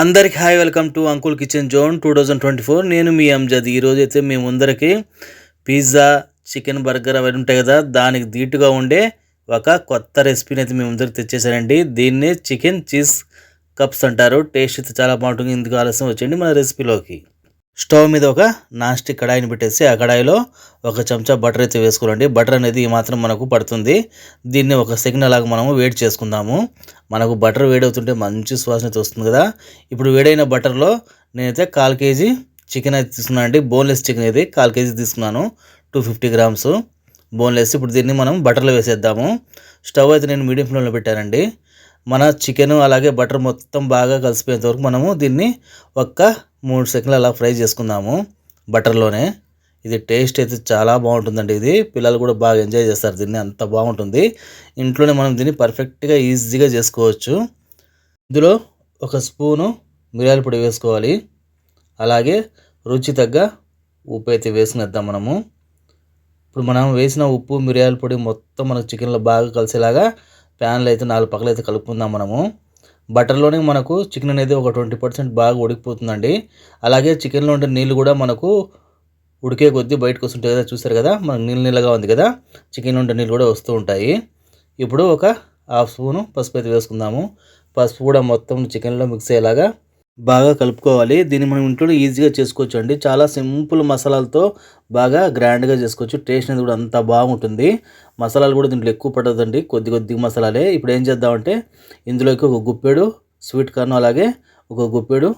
అందరికి hi welcome to uncle kitchen zone two thousand twenty four. నేను మీ అంజద్. ఈరోజు అయితే మేము అందరికీ పిజ్జా చికెన్ బర్గర్ అవన్నీ ఉంటాయి కదా దానికి ధీటుగా ఉండే ఒక కొత్త రెసిపీని అయితే మేము అందరికి తెచ్చేసానండి దీన్నే చికెన్ చీజ్ కప్స్ అంటారు. టేస్ట్ అయితే చాలా బాగుంటుంది. ఇందుకు ఆలస్యం వచ్చేయండి మన రెసిపీలోకి. స్టవ్ మీద ఒక నాన్ స్టిక్ కడాయిని పెట్టేసి ఆ కడాయిలో ఒక చెంచా బటర్ అయితే వేసుకోవాలండి. బటర్ అనేది ఈ మాత్రం మనకు పడుతుంది. దీన్ని ఒక సెకండ్ అలాగ మనము వేడి చేసుకుందాము. మనకు బటర్ వేడవుతుంటే మంచి సువాసన అయితే వస్తుంది కదా. ఇప్పుడు వేడైన బటర్లో నేనైతే కాల్ కేజీ చికెన్ అయితే తీసుకున్నాను అండి. బోన్లెస్ చికెన్ అయితే కాల్ కేజీ తీసుకున్నాను. Two fifty grams boneless. ఇప్పుడు దీన్ని మనం బటర్లో వేసేద్దాము. స్టవ్ అయితే నేను మీడియం ఫ్లేమ్లో పెట్టానండి. మన చికెన్ అలాగే బటర్ మొత్తం బాగా కలిసిపోయేంత వరకు మనము దీన్ని ఒక్క మూడు సెకండ్లు అలా ఫ్రై చేసుకుందాము బటర్లోనే. ఇది టేస్ట్ అయితే చాలా బాగుంటుందండి ఇది. పిల్లలు కూడా బాగా ఎంజాయ్ చేస్తారు దీన్ని అంత బాగుంటుంది. ఇంట్లోనే మనం దీన్ని పర్ఫెక్ట్గా ఈజీగా చేసుకోవచ్చు. ఇందులో ఒక స్పూను మిరియాల పొడి వేసుకోవాలి. అలాగే రుచి తగ్గ ఉప్పు అయితే వేసుకునేద్దాం మనము. ఇప్పుడు మనం వేసిన ఉప్పు మిరియాల పొడి మొత్తం మనకు చికెన్లో బాగా కలిసేలాగా ప్యాన్లో అయితే నాలుగు పక్కలు అయితే కలుపుకుందాం మనము. బటర్లోనే మనకు చికెన్ అనేది ఒక ట్వంటీ పర్సెంట్ బాగా ఉడికిపోతుందండి. అలాగే చికెన్లో ఉండే నీళ్ళు కూడా మనకు ఉడికే కొద్దీ బయటకు వస్తుంటాయి కదా చూస్తారు కదా? మనకు నీళ్ళు నీళ్ళగా ఉంది కదా? చికెన్ ఉండే నీళ్ళు కూడా వస్తూ ఉంటాయి. ఇప్పుడు ఒక హాఫ్ స్పూను పసుపు అయితే వేసుకుందాము. పసుపు కూడా మొత్తం చికెన్లో మిక్స్ అయ్యేలాగా బాగా కలుపుకోవాలి. దీన్ని మనం ఇంట్లో ఈజీగా చేసుకోవచ్చు అండి చాలా సింపుల్ మసాలాలతో బాగా గ్రాండ్గా చేసుకోవచ్చు. టేస్ట్ అనేది కూడా అంత బాగుంటుంది. మసాలాలు కూడా దీంట్లో ఎక్కువ పడదండి. కొద్ది కొద్ది మసాలాలే. ఇప్పుడు ఏం చేద్దామంటే ఇందులోకి ఒక గుప్పెడు స్వీట్ కార్న్ అలాగే ఒక గుప్పెడు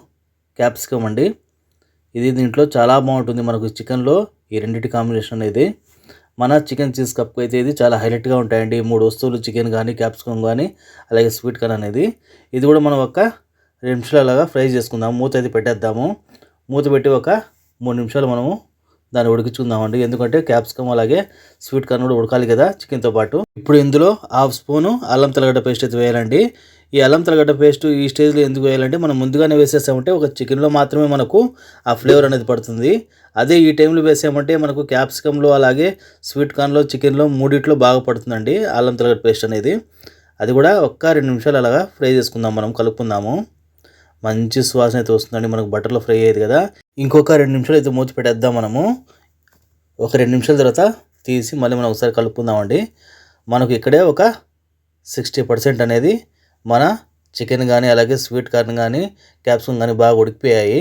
క్యాప్సికమ్ అండి. ఇది దీంట్లో చాలా బాగుంటుంది మనకు చికెన్లో. ఈ రెండింటి కాంబినేషన్ అనేది. మన చికెన్ చీజ్ కప్ అయితే ఇది చాలా హైలైట్గా ఉంటాయండి. మూడు వస్తువులు చికెన్ కానీ క్యాప్సికమ్ కానీ అలాగే స్వీట్ కార్న్ అనేది. ఇది కూడా మనం ఒక రెండు నిమిషాలు అలాగా ఫ్రై చేసుకుందాం. మూత అయితే పెట్టేద్దాము. మూత పెట్టి ఒక మూడు నిమిషాలు మనము దాన్ని ఉడికించుకుందామండి. ఎందుకంటే క్యాప్సికమ్ అలాగే స్వీట్ కార్న్ కూడా ఉడకాలి కదా చికెన్తో పాటు. ఇప్పుడు ఇందులో హాఫ్ స్పూను అల్లం తెల్లగడ్డ పేస్ట్ అయితే వేయాలండి. ఈ అల్లం తెల్లగడ్డ పేస్ట్ ఈ స్టేజ్లో ఎందుకు వేయాలంటే మనం ముందుగానే వేసేసామంటే ఒక చికెన్లో మాత్రమే మనకు ఆ ఫ్లేవర్ అనేది పడుతుంది. అదే ఈ టైంలో వేసామంటే మనకు క్యాప్సికంలో అలాగే స్వీట్ కార్న్లో చికెన్లో మూడిట్లో బాగా పడుతుందండి అల్లం తెల్లగడ్డ పేస్ట్ అనేది. అది కూడా ఒక్క రెండు నిమిషాలు అలాగా ఫ్రై చేసుకుందాం మనం కలుపుకుందాము. మంచి సువాసన అయితే వస్తుందండి. మనకు బటర్లో ఫ్రై అయ్యేది కదా. ఇంకొక రెండు నిమిషాలు అయితే మూత పెట్టేద్దాం మనము. ఒక రెండు నిమిషాల తర్వాత తీసి మళ్ళీ మనం ఒకసారి కలుపుకుందామండి. మనకు ఇక్కడే ఒక సిక్స్టీ పర్సెంట్ అనేది మన చికెన్ కానీ అలాగే స్వీట్ కార్న్ కానీ క్యాప్సికమ్ కానీ బాగా ఉడికిపోయాయి.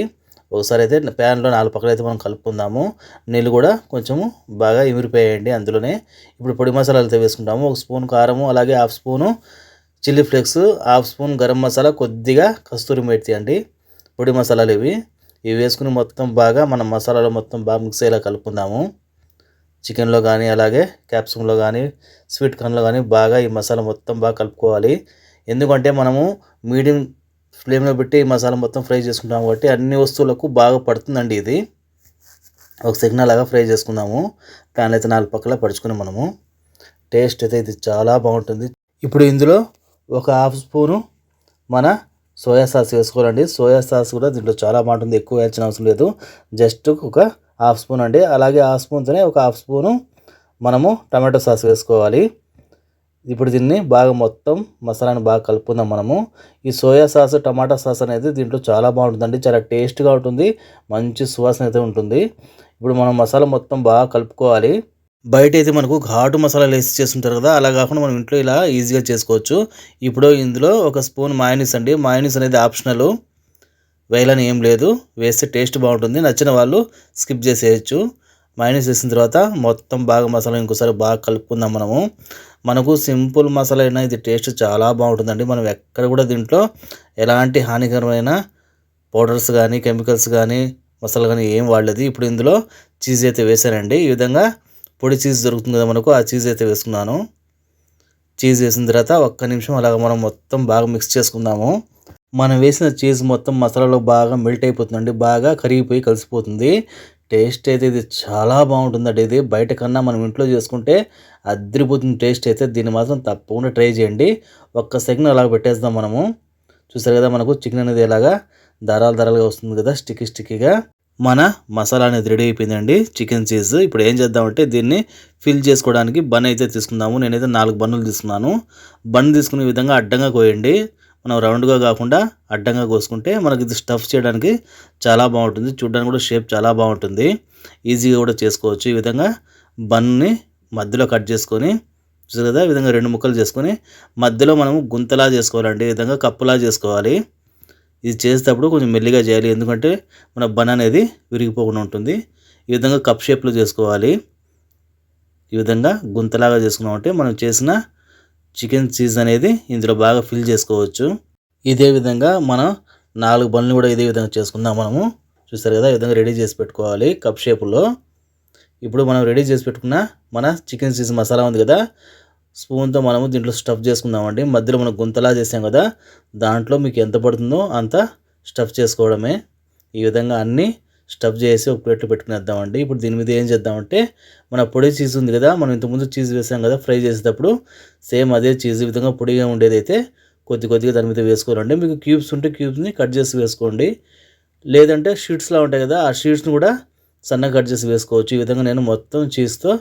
ఒకసారి అయితే ప్యాన్లో నాలుగు పక్కలు అయితే మనం కలుపుకుందాము. నీళ్ళు కూడా కొంచెము బాగా ఇమిరిపోయాయండి అందులోనే. ఇప్పుడు పొడి మసాలాలు అయితే వేసుకుంటాము. ఒక స్పూన్ కారము అలాగే half spoon chilli flakes half spoon garam masala కొద్దిగా కస్తూరి మెట్టి అండి. పొడి మసాలాలు ఇవి. ఇవి వేసుకుని మొత్తం బాగా మనం మసాలాలు మొత్తం బాగా మిక్స్ అయ్యేలా కలుపుకుందాము. చికెన్లో కానీ అలాగే క్యాప్సికంలో కానీ స్వీట్ కార్న్లో కానీ బాగా ఈ మసాలా మొత్తం బాగా కలుపుకోవాలి. ఎందుకంటే మనము మీడియం ఫ్లేమ్లో పెట్టి ఈ మసాలా మొత్తం ఫ్రై చేసుకుంటాం కాబట్టి అన్ని వస్తువులకు బాగా పడుతుందండి ఇది. ఒక సెకండ్ అలాగా ఫ్రై చేసుకుందాము. ప్యాన్ అయితే నాలుగు పక్కల పడుచుకుని మనము. టేస్ట్ అయితే ఇది చాలా బాగుంటుంది. ఇప్పుడు ఇందులో ఒక హాఫ్ స్పూను మన సోయా సాస్ వేసుకోవాలండి. సోయా సాస్ కూడా దీంట్లో చాలా బాగుంటుంది. ఎక్కువ వేయాల్సిన అవసరం లేదు. జస్ట్ ఒక హాఫ్ స్పూన్ అండి. అలాగే హాఫ్ స్పూన్తోనే ఒక హాఫ్ స్పూను మనము టమాటో సాస్ వేసుకోవాలి. ఇప్పుడు దీన్ని బాగా మొత్తం మసాలాని బాగా కలుపుకుందాం మనము. ఈ సోయా సాస్ టమాటా సాస్ అనేది దీంట్లో చాలా బాగుంటుందండి. చాలా టేస్ట్గా ఉంటుంది. మంచి సువాసన అయితే ఉంటుంది. ఇప్పుడు మనం మసాలా మొత్తం బాగా కలుపుకోవాలి. బయట అయితే మనకు ఘాటు మసాలాలు వేసి చేస్తుంటారు కదా అలా కాకుండా మనం ఇంట్లో ఇలా ఈజీగా చేసుకోవచ్చు. ఇప్పుడు ఇందులో ఒక స్పూన్ మాయనీస్ అండి. మాయనీస్ అనేది ఆప్షనల్ వేయాలని ఏం లేదు. వేస్తే టేస్ట్ బాగుంటుంది. నచ్చిన వాళ్ళు స్కిప్ చేసేయచ్చు. మైనస్ వేసిన తర్వాత మొత్తం బాగా మసాలా ఇంకోసారి బాగా కలుపుకుందాం మనము. మనకు సింపుల్ మసాలా అయినా ఇది టేస్ట్ చాలా బాగుంటుందండి. మనం ఎక్కడ కూడా దీంట్లో ఎలాంటి హానికరమైన పౌడర్స్ కానీ కెమికల్స్ కానీ మసాలా కానీ ఏం వాడలేదు. ఇప్పుడు ఇందులో చీజ్ అయితే వేసానండి ఈ విధంగా పొడి చీజ్ దొరుకుతుంది కదా మనకు ఆ చీజ్ అయితే వేసుకున్నాను. చీజ్ వేసిన తర్వాత ఒక్క నిమిషం అలాగ మనం మొత్తం బాగా మిక్స్ చేసుకుందాము. మనం వేసిన చీజ్ మొత్తం మసాలాలో బాగా మెల్ట్ అయిపోతుందండి బాగా కరిగిపోయి కలిసిపోతుంది. టేస్ట్ అయితే ఇది చాలా బాగుంటుందండి ఇది బయట కన్నా మనం ఇంట్లో చేసుకుంటే అద్దరిపోతుంది టేస్ట్ అయితే దీన్ని మాత్రం తప్పకుండా ట్రై చేయండి. ఒక్క సెకండ్ అలా పెట్టేద్దాం మనము. చూసారు కదా మనకు చికెన్ అనేది ఎలాగా దారాలు దారాలుగా వస్తుంది కదా స్టిక్కీ స్టిక్కీగా మన మసాలా అనేది రెడీ అయిపోయిందండి. చికెన్ చీజ్ ఇప్పుడు ఏం చేద్దామంటే దీన్ని ఫిల్ చేసుకోవడానికి బన్ అయితే తీసుకుందాము. నేనైతే నాలుగు బన్నులు తీసుకున్నాను. బన్ తీసుకునే విధంగా అడ్డంగా కోయండి. మనం రౌండ్గా కాకుండా అడ్డంగా కోసుకుంటే మనకి ఇది స్టఫ్ చేయడానికి చాలా బాగుంటుంది. చూడడానికి కూడా షేప్ చాలా బాగుంటుంది. ఈజీగా కూడా చేసుకోవచ్చు. ఈ విధంగా బన్ని మధ్యలో కట్ చేసుకొని చూసారు కదా? ఈ విధంగా రెండు ముక్కలు చేసుకొని మధ్యలో మనము గుంతలా చేసుకోవాలండి. ఈ విధంగా కప్పులా చేసుకోవాలి. ఇది చేసేటప్పుడు కొంచెం మెల్లిగా చేయాలి. ఎందుకంటే మన బన్ అనేది విరిగిపోకుండా ఉంటుంది. ఈ విధంగా కప్ షేప్లో చేసుకోవాలి. ఈ విధంగా గుంతలాగా చేసుకున్నామంటే మనం చేసిన చికెన్ చీజ్ అనేది ఇందులో బాగా ఫిల్ చేసుకోవచ్చు. ఇదే విధంగా మనం నాలుగు బండ్లు కూడా ఇదే విధంగా చేసుకుందాం మనము. చూస్తారు కదా? ఈ విధంగా రెడీ చేసి పెట్టుకోవాలి కప్ షేపులో. ఇప్పుడు మనం రెడీ చేసి పెట్టుకున్న మన చికెన్ చీజ్ మసాలా ఉంది కదా? స్పూన్తో మనము దీంట్లో స్టఫ్ చేసుకుందామండి. మధ్యలో మనం గుంతలా చేసాం కదా దాంట్లో మీకు ఎంత పడుతుందో అంత స్టఫ్ చేసుకోవడమే. ఈ విధంగా అన్నీ స్టఫ్ చేసి ఒక ప్లేట్లో పెట్టుకునేద్దామండి ఇప్పుడు దీని మీద ఏం చేద్దామంటే మన పొడి చీజ్ ఉంది కదా మనం ఇంతకుముందు చీజ్ వేసాం కదా ఫ్రై చేసేటప్పుడు సేమ్ అదే చీజ్ విధంగా పొడిగా ఉండేదైతే కొద్ది కొద్దిగా దాని మీద వేసుకోవాలండి. మీకు క్యూబ్స్ ఉంటే క్యూబ్స్ని కట్ చేసి వేసుకోండి. లేదంటే షీట్స్లా ఉంటాయి కదా ఆ షీట్స్ని కూడా సన్నగా కట్ చేసి వేసుకోవచ్చు. ఈ విధంగా నేను మొత్తం చీజ్తో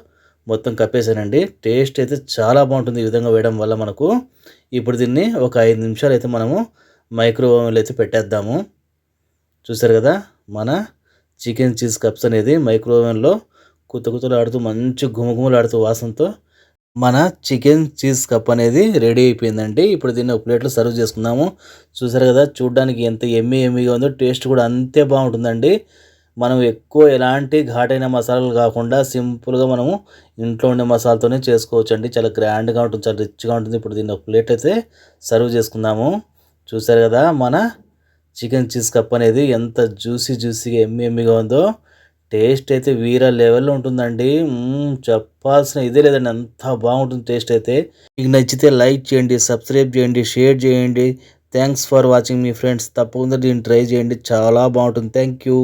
మొత్తం కప్పేసానండి టేస్ట్ అయితే చాలా బాగుంటుంది ఈ విధంగా వేయడం వల్ల మనకు. ఇప్పుడు దీన్ని ఒక ఐదు నిమిషాలు అయితే మనము మైక్రోవేవ్లో అయితే పెట్టేద్దాము. చూసారు కదా మన చికెన్ చీజ్ కప్స్ అనేది మైక్రోవేవ్లో కుత్త కుత్తలాడుతూ మంచి గుమగుమలాడుతూ వాసనతో మన చికెన్ చీజ్ కప్ అనేది రెడీ అయిపోయిందండి. ఇప్పుడు దీన్ని ఒక ప్లేట్లో సర్వ్ చేసుకుందాము. చూసారు కదా చూడడానికి ఎంత ఎమ్మి ఎమ్మిగా ఉందో టేస్ట్ కూడా అంతే బాగుంటుందండి. మనం ఎక్కువ ఎలాంటి ఘాటైన మసాలాలు కాకుండా సింపుల్గా మనము ఇంట్లో ఉండే మసాలాతోనే చేసుకోవచ్చు అండి చాలా గ్రాండ్గా ఉంటుంది చాలా రిచ్గా ఉంటుంది. ఇప్పుడు దీన్ని ఒక ప్లేట్ అయితే సర్వ్ చేసుకుందాము. చూసారు కదా మన చికెన్ చీజ్ కప్ అనేది ఎంత జ్యూసీ జ్యూసీగా ఎమ్మి ఎమ్మిగా ఉందో. టేస్ట్ అయితే వీర లెవెల్లో ఉంటుందండి. చెప్పాల్సిన ఇదే లేదండి. అంత బాగుంటుంది టేస్ట్ అయితే. మీకు నచ్చితే లైక్ చేయండి సబ్స్క్రైబ్ చేయండి షేర్ చేయండి. థ్యాంక్స్ ఫర్ వాచింగ్ మీ ఫ్రెండ్స్. తప్పకుండా దీన్ని ట్రై చేయండి. చాలా బాగుంటుంది. Thank you